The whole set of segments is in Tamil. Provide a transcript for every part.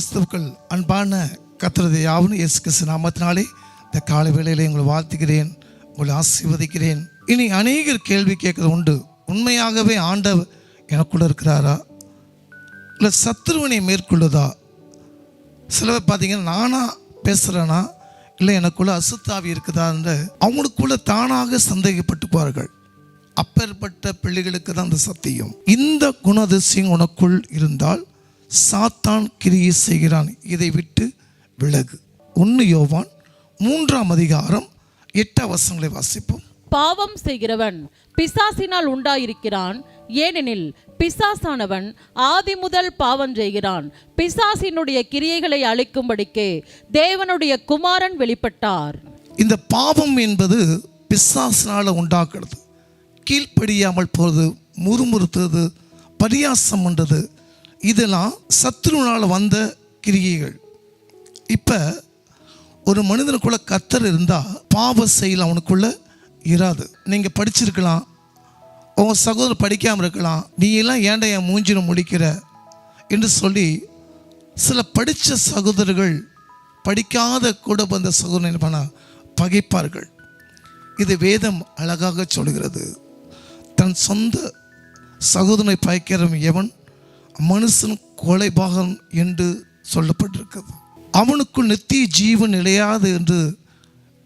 கிறிஸ்துவுக்கள் அன்பான கத்திரதை யாவும் இயேசு கிறிஸ்து நாமத்தினாலே இந்த காலை வேளையிலே உங்களை வாழ்த்துகிறேன் உங்களை ஆசீர்வதிக்கிறேன். இனி அநேகர் கேள்வி கேட்கறது உண்டு. உண்மையாகவே ஆண்டவர் எனக்குள்ள இருக்கிறாரா? இல்லை சத்ருவினை மேற்கொள்ளுதா? சிலர் பார்த்தீங்கன்னா நானாக பேசுகிறேனா இல்லை எனக்குள்ள அசுத்தாவி இருக்குதான்னு அவங்களுக்குள்ள தானாக சந்தேகப்பட்டுப்பார்கள். அப்பேற்பட்ட பிள்ளைகளுக்கு தான் அந்த சத்தியம். இந்த குணதிசயம் உனக்குள் இருந்தால் சாத்தான் கிரியை செய்கிறான். இதை விட்டு விலகு. ஒன்று யோவான் மூன்றாம் அதிகாரம் எட்டாம் வசனங்களை வாசிப்போம். பாவம் செய்கிறவன் பிசாசினால் உண்டாயிருக்கிறான். ஏனெனில் பிசாசானவன் ஆதி முதல் பாவம் செய்கிறான். பிசாசினுடைய கிரியைகளை அழிக்கும்படிக்கே தேவனுடைய குமாரன் வெளிப்பட்டார். இந்த பாவம் என்பது பிசாசினால் உண்டாக்குறது. கீழ்ப்படியாமல் போகிறது முறுமுறுத்துறது பரியாசம் பண்ணுறது இதெல்லாம் சத்ருனால் வந்த கிரியைகள். இப்போ ஒரு மனிதனுக்குள்ள கத்தர் இருந்தால் பாவ செயல் அவனுக்குள்ள இராது. நீங்கள் படிச்சிருக்கலாம். உங்கள் சகோதரர் படிக்காமல் இருக்கலாம். நீ எல்லாம் ஏன்டா என் மூஞ்சில முடிக்கிற? என்று சொல்லி சில படித்த சகோதரர்கள் படிக்காத கூட வந்த சகோதரன் என்ன பகைப்பார்கள். இது வேதம் அழகாக சொல்கிறது. தன் சொந்த சகோதரனை பகைக்கிறவன் எவன்? மனுஷன் கொலைபாகன் என்று சொல்லப்பட்டிருக்கிறது. அவனுக்குள் நித்திய ஜீவன் நிலையாது என்று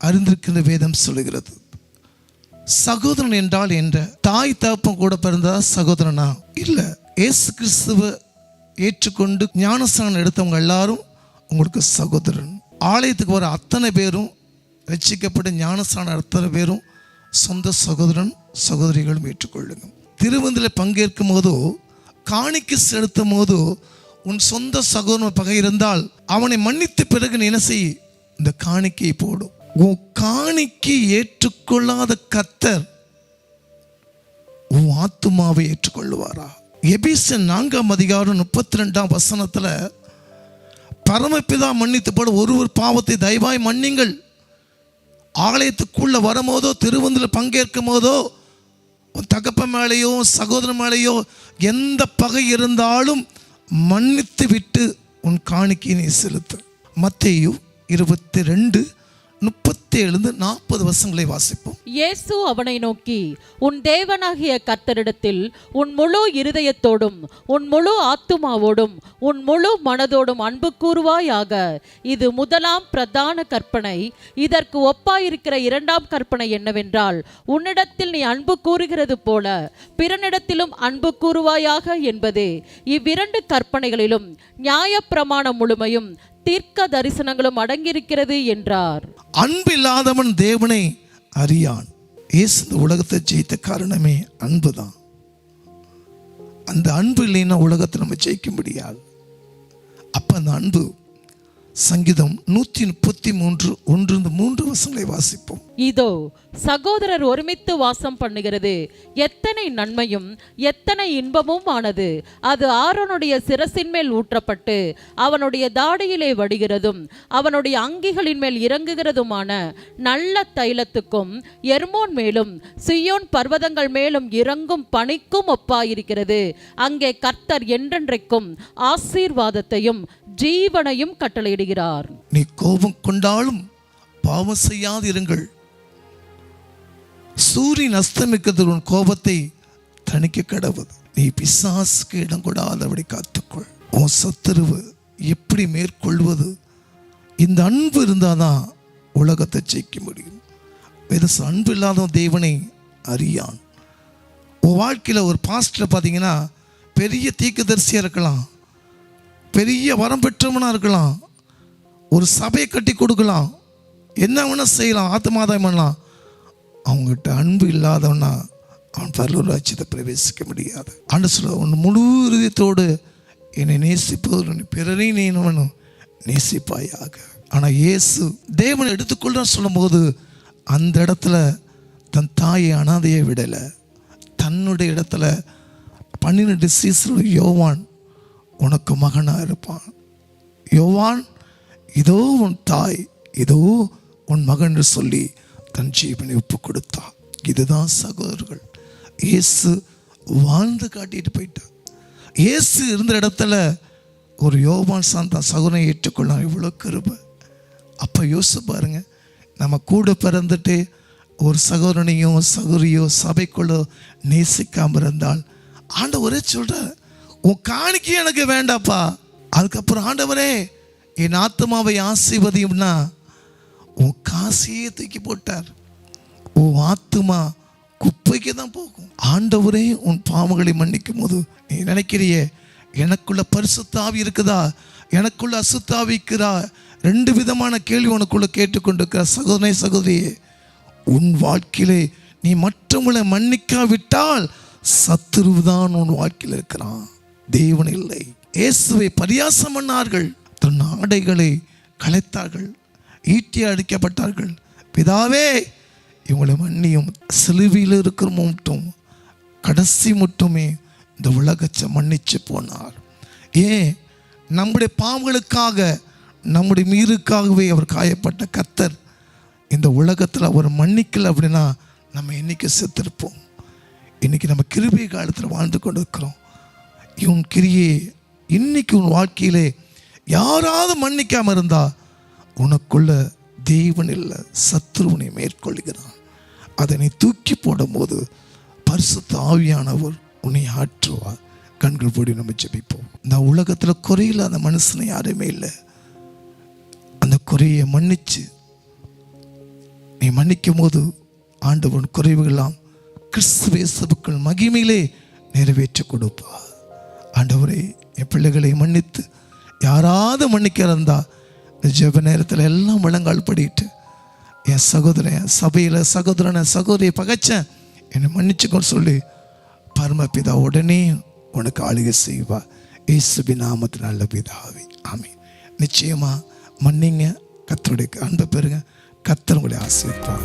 அறிந்திருக்கின்ற வேதம் சொல்லுகிறது. சகோதரன் என்றால் என்ற தாய் தகப்பம் கூட பிறந்ததா சகோதரனா? இல்லை. ஏசு கிறிஸ்துவ ஏற்றுக்கொண்டு ஞானஸ்தானம் எடுத்தவங்க எல்லாரும் உங்களுக்கு சகோதரன். ஆலயத்துக்கு வர அத்தனை பேரும் ரட்சிக்கப்பட்ட ஞானஸ்தானம் அத்தனை பேரும் சொந்த சகோதரன் சகோதரிகளும் ஏற்றுக்கொள்ளுங்க. திருவந்தில் பங்கேற்கும் போதோ காணிக்கு செலுத்தும் போது உன் சொந்த சகோதரன் பகை இருந்தால் அவனை மன்னித்த பிறகு நீ என்ன செய்? இந்த காணிக்கை போடும். உன் காணிக்கு ஏற்றுக்கொள்ளாத கத்தர் உன் ஆத்துமாவை ஏற்றுக்கொள்ளுவாரா? எபிசன் நான்காம் அதிகாரம் முப்பத்தி ரெண்டாம் வசனத்தில் பரமப்பிதா மன்னித்து போட ஒருவர் பாவத்தை தயவாய் மன்னிங்கள். ஆலயத்துக்குள்ள வரும்போதோ திருவந்தில் பங்கேற்கும் போதோ தகப்ப மேலேயோ சகோதரன் மேலேயோ எந்த பகை இருந்தாலும் மன்னித்து விட்டு உன் காணிக்கையை செலுத்து. மத்தேயு இருபத்தி ரெண்டு முப்பத்தி நாற்பது வருஷங்களை வாசிப்போம். இயேசு அவனை நோக்கி உன் தேவனாகிய கர்த்தரிடத்தில் உன் முழு இருதயத்தோடும் உன் முழு ஆத்துமாவோடும் உன் முழு மனதோடும் அன்பு கூறுவாயாக. இது முதலாம் பிரதான கற்பனை. இதற்கு ஒப்பாயிருக்கிற இரண்டாம் கற்பனை என்னவென்றால் உன்னிடத்தில் நீ அன்பு கூறுகிறது போல பிறனிடத்திலும் அன்பு கூறுவாயாக என்பதே. இவ்விரண்டு கற்பனைகளிலும் நியாயப்பிரமாணம் முழுமையும் தீர்க்க தரிசனங்களும் அடங்கியிருக்கிறது என்றார். அன்பு இல்லாதவன் தேவனை அறியான். இயேசு இந்த உலகத்தை ஜெயித்த காரணமே அன்பு தான் அந்த அன்பு இல்லைன்னா உலகத்தை நம்ம ஜெயிக்க முடியாது. அப்ப அந்த அன்பு சங்கீதம் நூற்றி முப்பத்தி மூன்று ஒன்று மூன்று வசங்களை வாசிப்போம். இதோ சகோதரர் ஒருமித்து வாசம் பண்ணுகிறது. எத்தனை நன்மையும் எத்தனை இன்பமும் ஆனது. அது ஆரோனுடைய சிரசின் மேல் ஊற்றப்பட்டு அவனுடைய தாடியிலே வடிகிறதும் அவனுடைய அங்கிகளின் மேல் இறங்குகிறதுமான நல்ல தைலத்துக்கும் எர்மோன் மேலும் சியோன் பர்வதங்கள் மேலும் இறங்கும் பனிக்கும் ஒப்பாயிருக்கிறது. அங்கே கர்த்தர் என்றென்றைக்கும் ஆசீர்வாதத்தையும் ஜீவனையும் கட்டளையிடுகிறார். நீ கோபம் கொண்டாலும் பாவம் செய்யாதிருங்கள். சூரியன் அஸ்தமிக்கிறது உன் கோபத்தை தணிக்க கடவுது நீ பிசாசுக்கு இடம் கொடாதபடி காத்துக்கொள். உன் சத்துருவு எப்படி மேற்கொள்வது? இந்த அன்பு இருந்தாதான் உலகத்தை ஜெயிக்க முடியும். வேறு அன்பு இல்லாதவன் தேவனை அறியான். உன் வாழ்க்கையில் ஒரு பாஸ்டரை பார்த்தீங்கன்னா பெரிய தீர்க்கதரிசியாக இருக்கலாம். பெரிய வரம் பெற்றவனாக இருக்கலாம். ஒரு சபையை கட்டி கொடுக்கலாம். என்ன வேணால் செய்யலாம் ஆத்மாதாயம் பண்ணலாம். அவங்ககிட்ட அன்பு இல்லாதவனா அவன் பரலூர் ராஜ்யத்தை பிரவேசிக்க முடியாது. ஆண்டு சொல்ல உன் முழு இதயத்தோடு என்னை நேசிப்பது பிறரை நீனவனும் நேசிப்பாயாக. ஆனால் இயேசு தேவனை எடுத்துக்கொள்ள சொல்லும்போது அந்த இடத்துல தன் தாயை அனாதையை விடலை. தன்னுடைய இடத்துல பன்னிரெண்டு சீசரு யோவான் உனக்கு மகனாக இருப்பான். யோவான் இதோ உன் தாய் இதோ உன் மகன் சொல்லி தன் ஜீவனை ஒப்பு கொடுத்தா இதுதான் சகோதரர்கள். இயேசு வாழ்ந்து காட்டிட்டு போயிட்டார். இயேசு இருந்த இடத்துல ஒரு யோவான் தான் சகுனை ஏற்றுக்கொள்ளலாம் இவ்வளோ கிருபை. அப்போ யோசிச்சு பாருங்க. நம்ம கூட பிறந்துட்டு ஒரு சகோதரனையோ சகோதரியோ சபைக்குள்ளோ நேசிக்காமல் இருந்தால் ஆண்டவரே சொல்கிறேன் உன் காணிக்கை எனக்கு வேண்டாப்பா. அதுக்கப்புறம் ஆண்டவரே என் ஆத்மாவை ஆசீர்வதியும்னா உன் காசையே தூக்கி போட்டார். உன் ஆத்துமா குப்பைக்கு தான் போகும். ஆண்டவரே உன் பாவங்களை மன்னிக்கும் போது நீ நினைக்கிறியே எனக்குள்ள பரிசுத்தாவி இருக்குதா? எனக்குள்ள அசுத்தாவி இருக்கிறா? ரெண்டு விதமான கேள்வி உனக்குள்ள கேட்டுக்கொண்டிருக்கிற சகோதரனை சகோதரியே. உன் வாழ்க்கையிலே நீ மற்றவங்களை மன்னிக்காவிட்டால் சத்துருவுதான் உன் வாழ்க்கையில் இருக்கிறான். தேவன் இல்லை. இயேசுவை பரியாசம் பண்ணார்கள். தன் ஆடைகளை கலைத்தார்கள் ஈட்டி அடிக்கப்பட்டார்கள். பிதாவே இவங்களை மன்னியும். சிலுவையில் இருக்கிற மட்டும் கடைசி மட்டுமே இந்த உலகத்தை மன்னிச்சு போனார். ஏன்? நம்முடைய பாவங்களுக்காக நம்முடைய மீறுக்காகவே அவர் காயப்பட்ட கத்தர் இந்த உலகத்தில் அவர் மன்னிக்கல அப்படின்னா நம்ம இன்னைக்கு செத்திருப்போம்? இன்னைக்கு நம்ம கிருபை காலத்தில் வாழ்ந்து கொண்டு இருக்கிறோம் இவன் கிரியே இன்னைக்கு உன் வாழ்க்கையிலே யாராவது மன்னிக்காம இருந்தா உனக்குள்ள தேவன் இல்லை சத்ருவனை மேற்கொள்கிறான் அதை நீ தூக்கி போடும்போது பரிசுத்த ஆவியானவர் உன்னை ஆற்றுவார். கண்கள் போடி நம்ம ஜெபிப்போம். இந்த உலகத்தில் குறையில்லாத மனுஷனை யாருமே இல்லை. அந்த குறையை மன்னிச்சு நீ மன்னிக்கும் போது ஆண்டவன் குறைவுகளாம் கிறிஸ்துவேசபுக்கள் மகிமையிலே நிறைவேற்றி கொடுப்பா ஆண்டவரே என் பிள்ளைகளை மன்னித்து யாராவது மன்னிக்கிறந்தா ஜெப நேரத்தில் எல்லாம் முழங்கால் படிட்டு என் சகோதரன் சபையில் சகோதரனை சகோதரியை பகைச்சேன் என்னை மன்னிச்சுக்கோன்னு சொல்லி பரமபிதா உடனே உனக்கு ஆளுகை செய்வா. இயேசுபி நாமத்து நல்ல பிதாவே. ஆமென். நிச்சயமா மன்னிங்க. கத்தருடைய அன்பை பெறுங்க. கத்தர் உங்களை ஆசீர்வார்